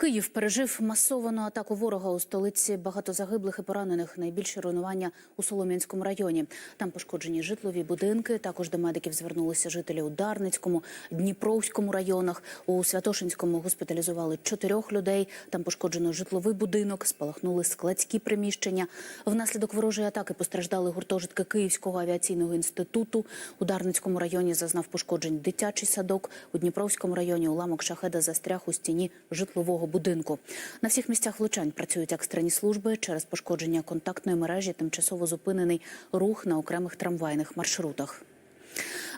Київ пережив масовану атаку ворога у столиці. Багато загиблих і поранених. Найбільше руйнування у Солом'янському районі. Там пошкоджені житлові будинки. Також до медиків звернулися жителі у Дарницькому, Дніпровському районах. У Святошинському госпіталізували чотирьох людей. Там пошкоджено житловий будинок, спалахнули складські приміщення. Внаслідок ворожої атаки постраждали гуртожитки Київського авіаційного інституту. У Дарницькому районі зазнав пошкоджень дитячий садок. У Дніпровському районі уламок шахеда застряг у стіні житлового будинку. На всіх місцях влучань працюють екстрені служби. Через пошкодження контактної мережі тимчасово зупинений рух на окремих трамвайних маршрутах.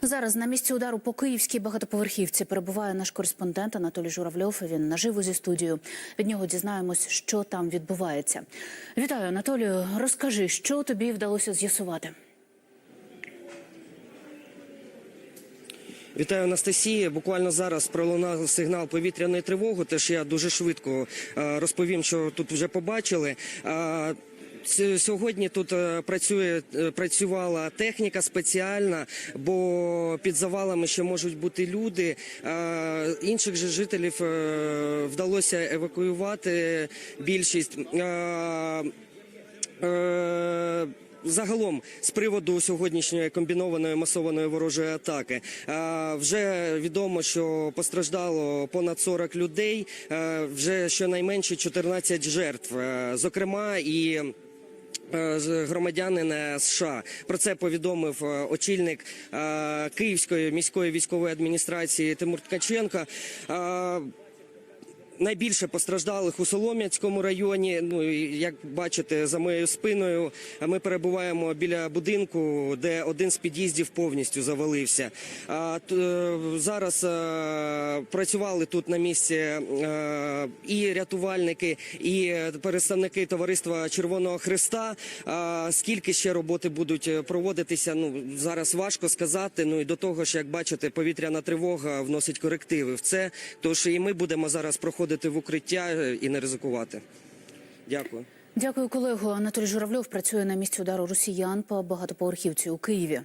Зараз на місці удару по київській багатоповерхівці перебуває наш кореспондент Анатолій Журавльов. Він наживо зі студією. Від нього дізнаємось, що там відбувається. Вітаю, Анатолію. Розкажи, що тобі вдалося з'ясувати. Вітаю Анастасія. Буквально зараз пролунав сигнал повітряної тривоги. Теж я дуже швидко е, розповім, що тут вже побачили. Е, Сьогодні тут е, працює працювала техніка спеціальна, бо під завалами ще можуть бути люди. Інших же жителів вдалося евакуювати більшість. Загалом, з приводу сьогоднішньої комбінованої масованої ворожої атаки, е, вже відомо, що постраждало понад 40 людей, е, вже щонайменше 14 жертв, е, зокрема і. з- Громадянин е, США про це повідомив очільник Київської міської військової адміністрації Тимур Ткаченко. Найбільше постраждалих у Солом'янському районі. Ну як бачите, за моєю спиною ми перебуваємо біля будинку, де один з під'їздів повністю завалився. А е, зараз е, працювали тут на місці е, і рятувальники, і представники товариства Червоного Христа. Скільки ще роботи будуть проводитися? Ну зараз важко сказати. Ну і до того ж, як бачите, повітряна тривога вносить корективи в це. Тож і ми будемо зараз проходити в укриття е, і не ризикувати. Дякую. Дякую, колего. Анатолій Журавльов працює на місці удару росіян по багатоповерхівці у Києві.